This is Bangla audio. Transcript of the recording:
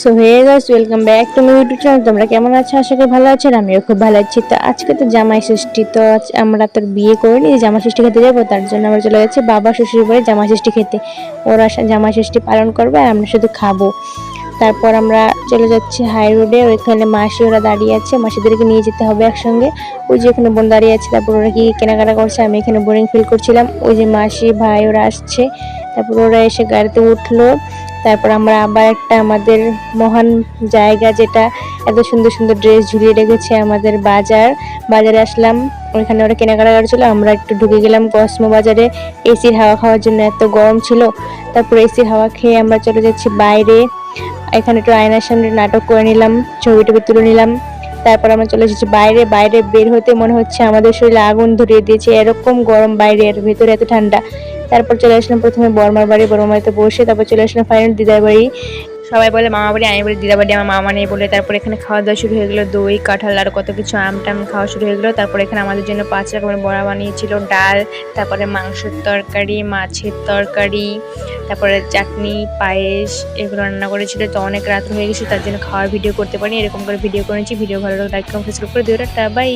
So hey guys welcome back to my YouTube channel তোমরা কেমন আছো? আশা করি ভালো আছো আর আমিও খুব ভালো আছি। তো আজকে তো জামাই ষষ্ঠী, তো আমরা তোর বিয়ে করে যে জামাই ষষ্ঠী খেতে যাব, তার জন্য আমরা চলে যাচ্ছি বাবা শ্বশুর বাড়ি জামাই ষষ্ঠী খেতে। ওরা জামাই ষষ্ঠী পালন করবে আর আমরা শুধু খাব। তারপর আমরা চলে যাচ্ছি হাই রোডে ওইখানে মাসি ওরা দাঁড়িয়ে আছে, মাসিদেরকে নিয়ে যেতে হবে একসঙ্গে। ওই যে ওখানে বোন দাঁড়িয়ে আছে, তারপর ওরা কি কেনাকাটা করছে, আমি এখানে বোরিং ফিল করছিলাম। ওই যে মাসি, ভাই ওরা আসছে, তারপর ওরা এসে গাড়িতে উঠল। তারপর আমরা আবার একটা আমাদের মহান জায়গা যেটা এত সুন্দর সুন্দর ড্রেস ঝুলিয়ে রেখেছে আমাদের বাজার। বাজারে আসলাম, ওইখানে ওরা কেনাকাটা করছিল, আমরা একটু ঢুকে গেলাম কসমো বাজারে। এসির হাওয়া খাওয়ার জন্য এত গরম ছিল। তারপর এসির হাওয়া খেয়ে আমরা চলে যাচ্ছি বাইরে। এখানে একটু আয়নার সামনে নাটক করে নিলাম, ছবি টবি তুলে নিলাম। তারপর আমরা চলে এসেছি বাইরে। বাইরে বের হতে মনে হচ্ছে আমাদের শরীরে আগুন ধরিয়ে দিয়েছে। এরকম গরম বাইরে আর ভেতরে এত ঠান্ডা। তারপর চলে আসলাম প্রথমে বর্মার বাড়ি, বর্মার বাড়িতে বসে তারপর চলে আসলাম ফাইনাল দিদার বাড়ি। সবাই বলে, মামা বাড়ি আমি বলি দিদা বাড়ি আমার মামা নেই বলে তারপর এখানে খাওয়া দাওয়া শুরু হয়ে গেলো, দই, কাঁঠাল আর কত কিছু আম টাম খাওয়া শুরু হয়ে গেলো। তারপর এখানে আমাদের জন্য পাঁচ রকমের বড়া বানিয়েছিল, ডাল, তারপরে মাংসের তরকারি, মাছের তরকারি, তারপরে চাটনি, পায়েস, এগুলো রান্না করেছিল। তো অনেক রাত হয়ে গেছে, তার জন্য খাওয়ার ভিডিও করতে পারি এরকম করে ভিডিও করেছি ভিডিও ভালো লাগলে লাইক কমেন্ট করে টাটা বাই